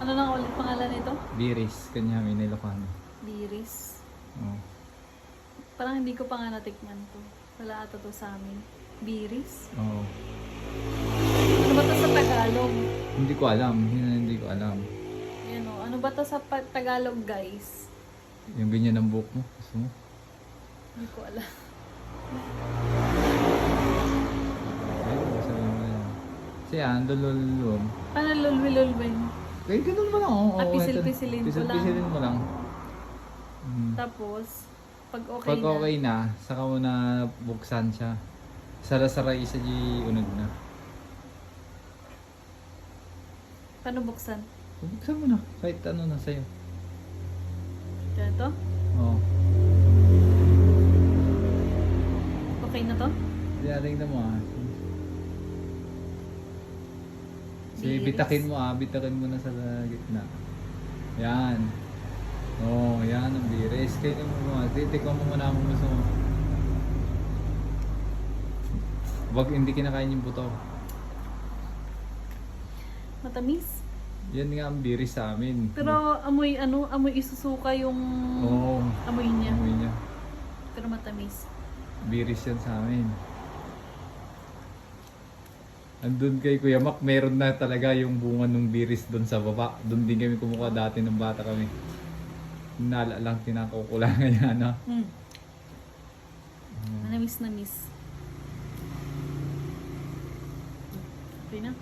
Ano na ulit pangalan nito? Biris, kanya may Ilocano. Biris. Oh. Parang hindi ko pa nga natikman to. Wala ata to sa amin. Biris? Oo. Ano ba to sa Tagalog? Hindi ko alam. Ang hindi ko alam. Yan o. Ano ba to sa pa- Tagalog guys? Yung ganyan ng buhok mo. Gusto mo? Hindi ko alam. Ayun, gusto mo yan. Kasi yan, lulwi-lulwin? Kahit ganun mo lang. Oh, Ah, Oo, pisil-pisilin ko lang. Pisil-pisilin mo lang. Mm. Tapos, pag okay Pag na. okay na, saka mo na buksan siya. Sara-saray sa di unod na. Paano buksan? Buksan mo na. Kahit ano na sa'yo. Ganito? Oo. Okay na to? Diyaring na mo ah. Biris. bitakin mo ah. Bitakin mo na sa gitna. Yan. Oh, yan ang biris. Kaya mo mo. Titikman mo muna kung gusto mo. Wag hindi kinakain yung buto. Matamis. Yan nga ang biris sa amin. Pero amoy ano, amoy isusuka yung Oo. amoy niya. Amoy niya. Pero matamis. Biris yan sa amin. Andun kay Kuya Mac, meron na talaga yung bunga ng biris doon sa baba. Doon din kami kumukuha dati nung bata kami. Nala lang tinakukulangan niya, ano? Hmm. Manamis na miss. Okay na?